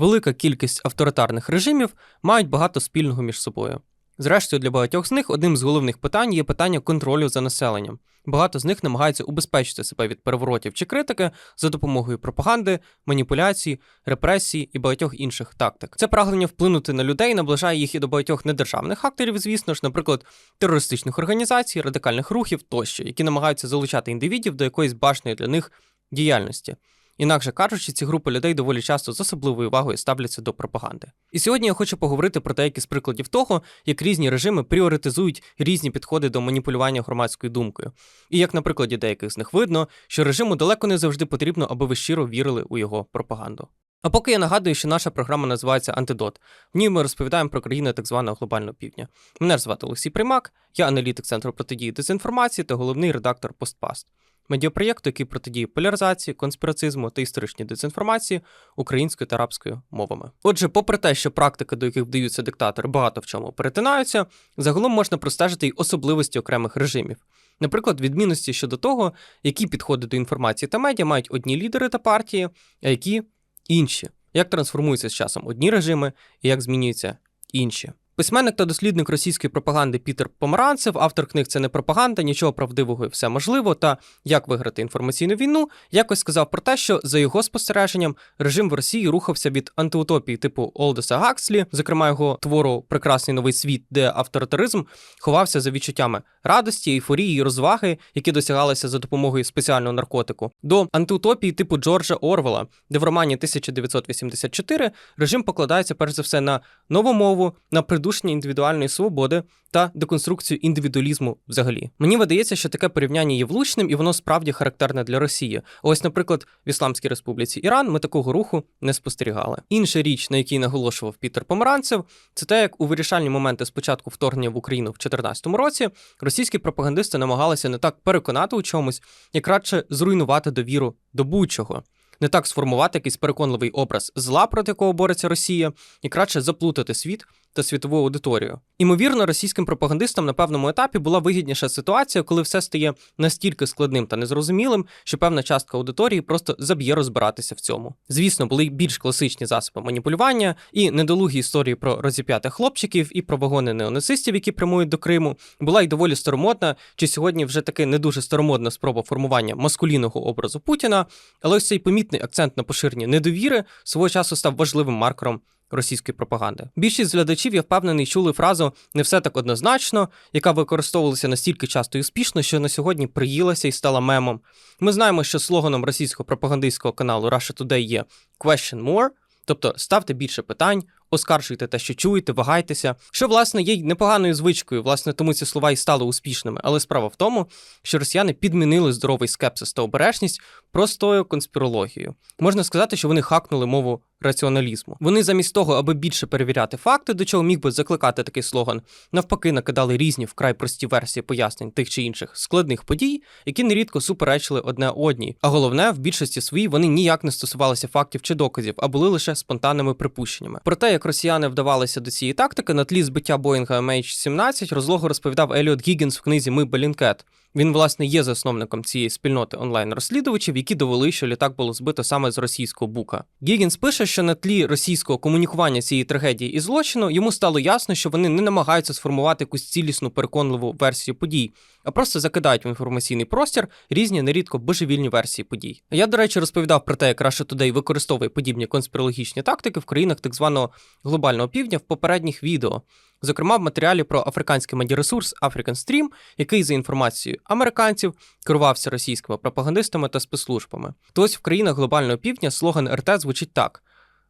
Велика кількість авторитарних режимів мають багато спільного між собою. Зрештою, для багатьох з них одним з головних питань є питання контролю за населенням. Багато з них намагаються убезпечити себе від переворотів чи критики за допомогою пропаганди, маніпуляцій, репресій і багатьох інших тактик. Це прагнення вплинути на людей наближає їх і до багатьох недержавних акторів, звісно ж, наприклад, терористичних організацій, радикальних рухів тощо, які намагаються залучати індивідів до якоїсь бажаної для них діяльності. Інакше кажучи, ці групи людей доволі часто з особливою увагою ставляться до пропаганди. І сьогодні я хочу поговорити про деякі з прикладів того, як різні режими пріоритизують різні підходи до маніпулювання громадською думкою. І як на прикладі деяких з них видно, що режиму далеко не завжди потрібно, аби ви щиро вірили у його пропаганду. А поки я нагадую, що наша програма називається Антидот. В ній ми розповідаємо про країни так званого глобального півдня. Мене звати Олексій Примак, я аналітик Центру протидії дезінформації та головний редактор Постпаст медіапроєкту, який протидіє поляризації, конспірацизму та історичній дезінформації українською та арабською мовами. Отже, попри те, що практики, до яких вдаються диктатори, багато в чому перетинаються, загалом можна простежити й особливості окремих режимів. Наприклад, відмінності щодо того, які підходи до інформації та медіа мають одні лідери та партії, а які інші, як трансформуються з часом одні режими і як змінюються інші. Письменник та дослідник російської пропаганди Пітер Помаранцев, автор книг це не пропаганда, нічого правдивого і все можливо. Та як виграти інформаційну війну, якось сказав про те, що за його спостереженням режим в Росії рухався від антиутопії типу Олдеса Гакслі, зокрема його твору Прекрасний новий світ, де авторитаризм ховався за відчуттями радості, ейфорії і розваги, які досягалися за допомогою спеціального наркотику, до антиутопії типу Джорджа Орвела, де в романі 1984 режим покладається перш за все на нову мову, на придушення придушення індивідуальної свободи та деконструкцію індивідуалізму взагалі. Мені видається, що таке порівняння є влучним і воно справді характерне для Росії. Ось, наприклад, в Ісламській Республіці Іран ми такого руху не спостерігали. Інша річ, на якій наголошував Пітер Помаранцев, це те, як у вирішальні моменти спочатку вторгнення в Україну в 2014 році російські пропагандисти намагалися не так переконати у чомусь, як радше зруйнувати довіру до будь-чого не так сформувати якийсь переконливий образ зла, проти якого бореться Росія, і краще заплутати світ та світову аудиторію. Імовірно, російським пропагандистам на певному етапі була вигідніша ситуація, коли все стає настільки складним та незрозумілим, що певна частка аудиторії просто заб'є розбиратися в цьому. Звісно, були й більш класичні засоби маніпулювання і недолугі історії про розіп'ятих хлопчиків і про вагони неонацистів, які прямують до Криму. Була й доволі старомодна, чи сьогодні вже таки не дуже старомодна спроба формування маскулінного образу Путіна, але ось цей помітний акцент на поширенні недовіри свого часу став важливим маркером російської пропаганди. Більшість глядачів, я впевнений, чули фразу не все так однозначно, яка використовувалася настільки часто і успішно, що на сьогодні приїлася і стала мемом. Ми знаємо, що слоганом російського пропагандистського каналу Russia Today є «Question more», тобто ставте більше питань, оскаржуйте те, що чуєте, вагайтеся, що, власне, є непоганою звичкою, власне, тому ці слова і стали успішними. Але справа в тому, що росіяни підмінили здоровий скепсис та обережність простою конспірологією. Можна сказати, що вони хакнули мову раціоналізму. Вони замість того, аби більше перевіряти факти, до чого міг би закликати такий слоган, навпаки, накидали різні вкрай прості версії пояснень тих чи інших складних подій, які нерідко суперечили одне одній. А головне, в більшості своїй вони ніяк не стосувалися фактів чи доказів, а були лише спонтанними припущеннями. Проте, як росіяни вдавалися до цієї тактики, на тлі збиття Боїнга MH17 розлогу розповідав Еліот Гіггінс в книзі Ми Белінкет. Він, власне, є засновником цієї спільноти онлайн-розслідувачів, які довели, що літак було збито саме з російського бука. Гігінс пише, що на тлі російського комунікування цієї трагедії і злочину йому стало ясно, що вони не намагаються сформувати якусь цілісну переконливу версію подій, а просто закидають в інформаційний простір різні нерідко божевільні версії подій. Я, до речі, розповідав про те, як Russia Today використовує подібні конспірологічні тактики в країнах так званого глобального півдня в попередніх відео. Зокрема, в матеріалі про африканський медіаресурс African Stream, який за інформацією американців керувався російськими пропагандистами та спецслужбами. То ось в країнах глобального півдня слоган РТ звучить так: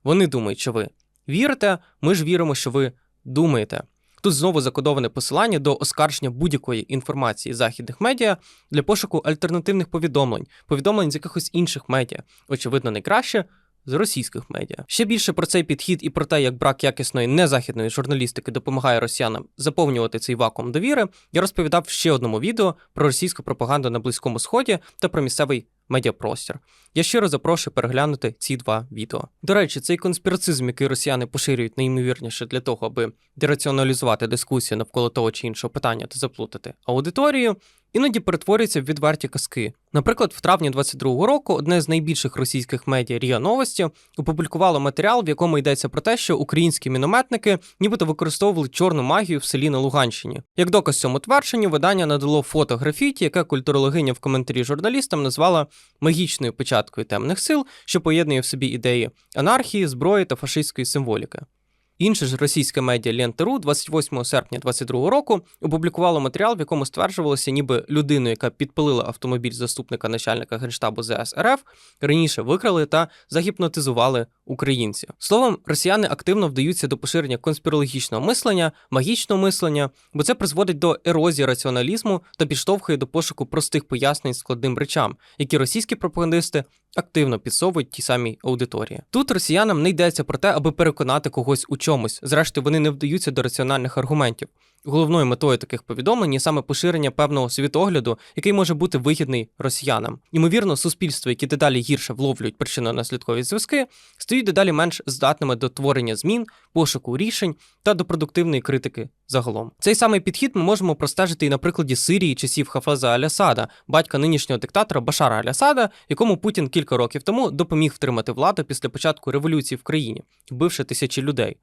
вони думають, що ви вірите, ми ж віримо, що ви думаєте. Тут знову закодоване посилання до оскарження будь-якої інформації західних медіа для пошуку альтернативних повідомлень, повідомлень з якихось інших медіа. Очевидно, найкраще з російських медіа. Ще більше про цей підхід і про те, як брак якісної незахідної журналістики допомагає росіянам заповнювати цей вакуум довіри, я розповідав в ще одному відео про російську пропаганду на Близькому Сході та про місцевий медіапростір. Я щиро запрошую переглянути ці два відео. До речі, цей конспірацизм, який росіяни поширюють найімовірніше для того, аби дераціоналізувати дискусію навколо того чи іншого питання та заплутати аудиторію, іноді перетворюються в відверті казки. Наприклад, в травні 22-го року одне з найбільших російських медіа Ріа Новості опублікувало матеріал, в якому йдеться про те, що українські мінометники нібито використовували чорну магію в селі на Луганщині. Як доказ цьому твердженню, видання надало фото графіті, яке культурологиня в коментарі журналістам назвала магічною початкою темних сил, що поєднує в собі ідеї анархії, зброї та фашистської символіки. Інше ж російське медіа Лента.ру 28 серпня 2022 року опублікувало матеріал, в якому стверджувалося, ніби людину, яка підпалила автомобіль заступника начальника генштабу ЗС РФ, раніше викрали та загіпнотизували українці. Словом, росіяни активно вдаються до поширення конспірологічного мислення, магічного мислення, бо це призводить до ерозії раціоналізму та підштовхує до пошуку простих пояснень складним речам, які російські пропагандисти активно підсовують ті самі аудиторії. Тут росіянам не йдеться про те, аби переконати когось у чомусь. Зрештою, вони не вдаються до раціональних аргументів. Головною метою таких повідомлень є саме поширення певного світогляду, який може бути вигідний росіянам. Ймовірно, суспільства, які дедалі гірше вловлюють причинно-наслідкові зв'язки, стають дедалі менш здатними до творення змін, пошуку рішень та до продуктивної критики загалом. Цей самий підхід ми можемо простежити і на прикладі Сирії часів Хафаза Алясада, батька нинішнього диктатора Башара Алясада, якому Путін кілька років тому допоміг втримати владу після початку революції в країні, вбивши тисячі людей.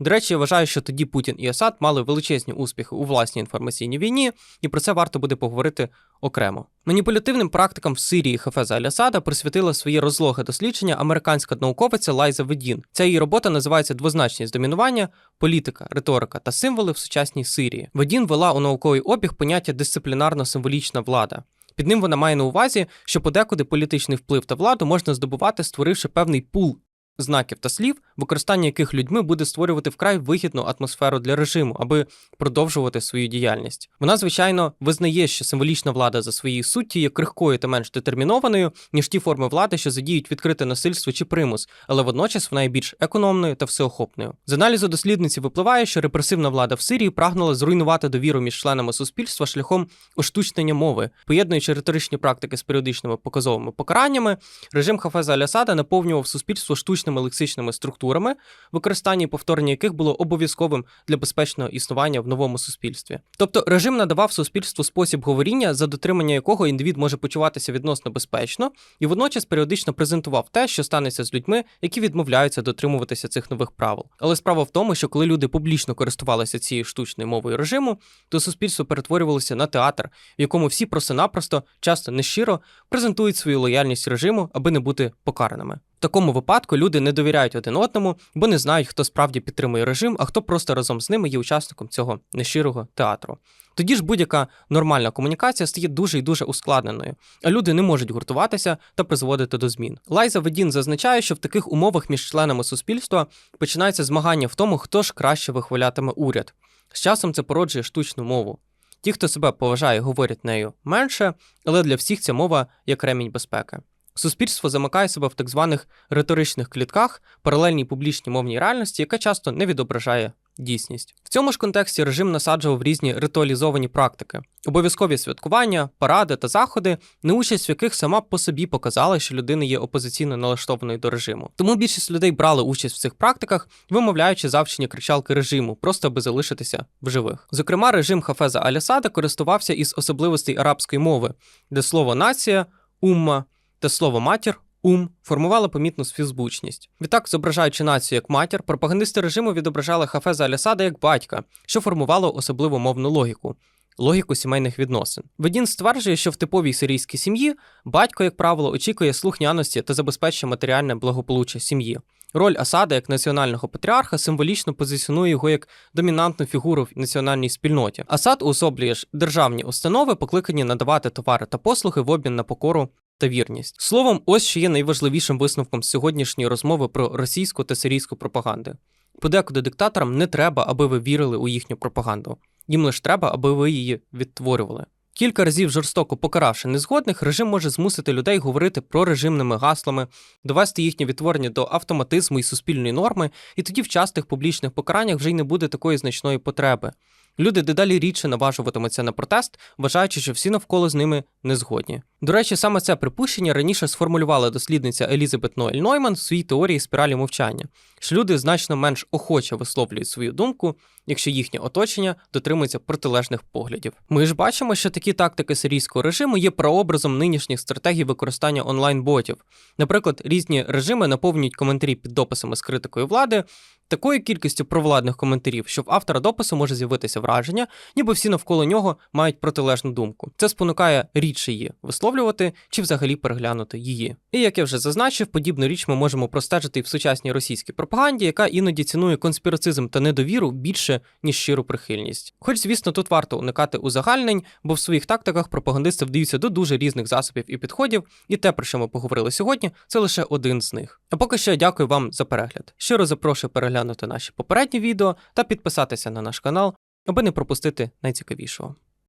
До речі, я вважаю, що тоді Путін і Асад мали величезні успіхи у власній інформаційній війні, і про це варто буде поговорити окремо. Маніпулятивним практикам в Сирії Хафеза Алясада присвятила своє розлоге дослідження американська науковиця Лайза Ведін. Ця її робота називається Двозначність домінування, політика, риторика та символи в сучасній Сирії. Ведін вела у науковий обіг поняття дисциплінарно-символічна влада. Під ним вона має на увазі, що подекуди політичний вплив та владу можна здобувати, створивши певний пул знаків та слів, використання яких людьми буде створювати вкрай вигідну атмосферу для режиму, аби продовжувати свою діяльність. Вона, звичайно, визнає, що символічна влада за своєю суттю є крихкою та менш детермінованою, ніж ті форми влади, що задіють відкрите насильство чи примус, але водночас вона є більш економною та всеохопною. З аналізу дослідниці випливає, що репресивна влада в Сирії прагнула зруйнувати довіру між членами суспільства шляхом оштучнення мови, поєднуючи риторичні практики з періодичними показовими покараннями, режим Хафеза Алясада наповнював суспільство штучними лексичними структурами, використання і повторення яких було обов'язковим для безпечного існування в новому суспільстві. Тобто режим надавав суспільству спосіб говоріння, за дотримання якого індивід може почуватися відносно безпечно, і водночас періодично презентував те, що станеться з людьми, які відмовляються дотримуватися цих нових правил. Але справа в тому, що коли люди публічно користувалися цією штучною мовою режиму, то суспільство перетворювалося на театр, в якому всі просто-напросто, часто нещиро, презентують свою лояльність режиму, аби не бути покараними. Такому випадку люди не довіряють один одному, бо не знають, хто справді підтримує режим, а хто просто разом з ними є учасником цього нещирого театру. Тоді ж будь-яка нормальна комунікація стає дуже і дуже ускладненою, а люди не можуть гуртуватися та призводити до змін. Лайза Ведін зазначає, що в таких умовах між членами суспільства починається змагання в тому, хто ж краще вихвалятиме уряд. З часом це породжує штучну мову. Ті, хто себе поважає, говорять нею менше, але для всіх ця мова як ремінь безпеки. Суспільство замикає себе в так званих риторичних клітках, паралельній публічній мовній реальності, яка часто не відображає дійсність. В цьому ж контексті режим насаджував різні ритуалізовані практики, обов'язкові святкування, паради та заходи, не участь в яких сама по собі показала, що людина є опозиційно налаштованою до режиму. Тому більшість людей брали участь в цих практиках, вимовляючи завчені кричалки режиму, просто аби залишитися в живих. Зокрема, режим Хафеза Алясада користувався із особливостей арабської мови, де слово нація, умма та слово матір. Ум формувала помітну співзвучність. Відтак, зображаючи націю як матір, пропагандисти режиму відображали Хафеза Алясада як батька, що формувало особливу мовну логіку. Логіку сімейних відносин. Ведін стверджує, що в типовій сирійській сім'ї батько, як правило, очікує слухняності та забезпечує матеріальне благополуччя сім'ї. Роль Асада як національного патріарха символічно позиціонує його як домінантну фігуру в національній спільноті. Асад уособлює ж державні установи, покликані надавати товари та послуги в обмін на покору та вірність. Словом, ось що є найважливішим висновком сьогоднішньої розмови про російську та сирійську пропаганди. Подекуди диктаторам не треба, аби ви вірили у їхню пропаганду. Їм лише треба, аби ви її відтворювали. Кілька разів жорстоко покаравши незгодних, режим може змусити людей говорити про режимними гаслами, довести їхнє відтворення до автоматизму і суспільної норми, і тоді в частих публічних покараннях вже й не буде такої значної потреби. Люди дедалі рідше наважуватимуться на протест, вважаючи, що всі навколо з ними не згодні. До речі, саме це припущення раніше сформулювала дослідниця Елізабет Ноель Нойман в своїй теорії спіралі мовчання, що люди значно менш охоче висловлюють свою думку, якщо їхнє оточення дотримується протилежних поглядів. Ми ж бачимо, що такі тактики сирійського режиму є прообразом нинішніх стратегій використання онлайн-ботів. Наприклад, різні режими наповнюють коментарі під дописами з критикою влади. Такою кількістю провладних коментарів, що в автора допису може з'явитися враження, ніби всі навколо нього мають протилежну думку. Це спонукає рідше її висловлювати чи взагалі переглянути її. І як я вже зазначив, подібну річ ми можемо простежити і в сучасній російській пропаганді, яка іноді цінує конспірацизм та недовіру більше ніж щиру прихильність. Хоч, звісно, тут варто уникати узагальнень, бо в своїх тактиках пропагандисти вдаються до дуже різних засобів і підходів, і те, про що ми поговорили сьогодні, це лише один з них. А поки що дякую вам за перегляд. Щиро запрошую переглянути наші попередні відео та підписатися на наш канал, аби не пропустити найцікавішого.